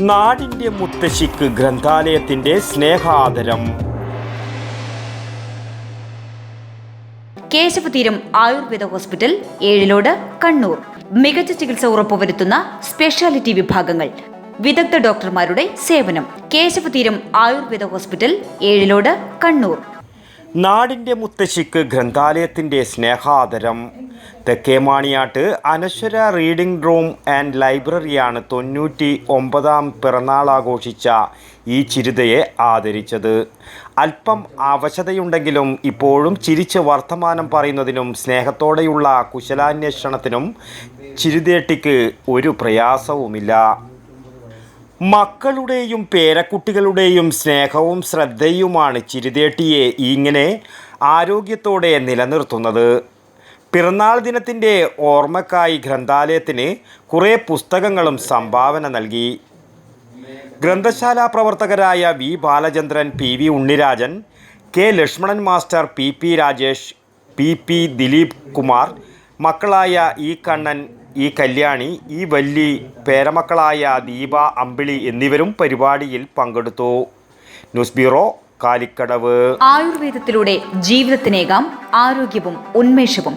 നാടിന്റെ മുത്തശ്ശിക്ക് ഗ്രന്ഥാലയത്തിന്റെ സ്നേഹാദരം. കേശവതീരം ആയുർവേദ ഹോസ്പിറ്റൽ ഏഴിലോട് കണ്ണൂർ. മികച്ച ചികിത്സ ഉറപ്പുവരുത്തുന്ന സ്പെഷ്യാലിറ്റി വിഭാഗങ്ങൾ. വിദഗ്ധ ഡോക്ടർമാരുടെ സേവനം. കേശവതീരം ആയുർവേദ ഹോസ്പിറ്റൽ ഏഴിലോട് കണ്ണൂർ. നാടിന്റെ മുത്തശ്ശിക്ക് ഗ്രന്ഥാലയത്തിന്റെ സ്നേഹാദരം. Thekkemaniyatt Anashwara reading room and ലൈബ്രറിയാണ് തൊണ്ണൂറ്റി ഒമ്പതാം പിറന്നാൾ ആഘോഷിച്ച ഈ ചിരിതയെ ആദരിച്ചത്. അല്പം അവശതയുണ്ടെങ്കിലും ഇപ്പോഴും ചിരിച്ച് വർത്തമാനം പറയുന്നതിനും സ്നേഹത്തോടെയുള്ള കുശലാന്വേഷണത്തിനും ചിരിതേട്ടിക്ക് ഒരു പ്രയാസവുമില്ല. മക്കളുടെയും പേരക്കുട്ടികളുടെയും സ്നേഹവും ശ്രദ്ധയുമാണ് ചിരിതേട്ടിയെ ഇങ്ങനെ ആരോഗ്യത്തോടെ നിലനിർത്തുന്നത്. പിറന്നാൾ ദിനത്തിന്റെ ഓർമ്മക്കായി ഗ്രന്ഥാലയത്തിന് കുറേ പുസ്തകങ്ങളും സംഭാവന നൽകി. ഗ്രന്ഥശാല പ്രവർത്തകരായ V Balachandran P V Unnirajan K Lakshmanan master P P Rajesh P P Dileep Kumar മക്കളായ E Kannan E Kalyani E Valli പേരമക്കളായ Deepa Ambili എന്നിവരും പരിപാടിയിൽ പങ്കെടുത്തു. News bureau Kalikkadavu. ആയുർവേദത്തിലൂടെ ജീവിതത്തിനേകാം ആരോഗ്യവും ഉന്മേഷവും.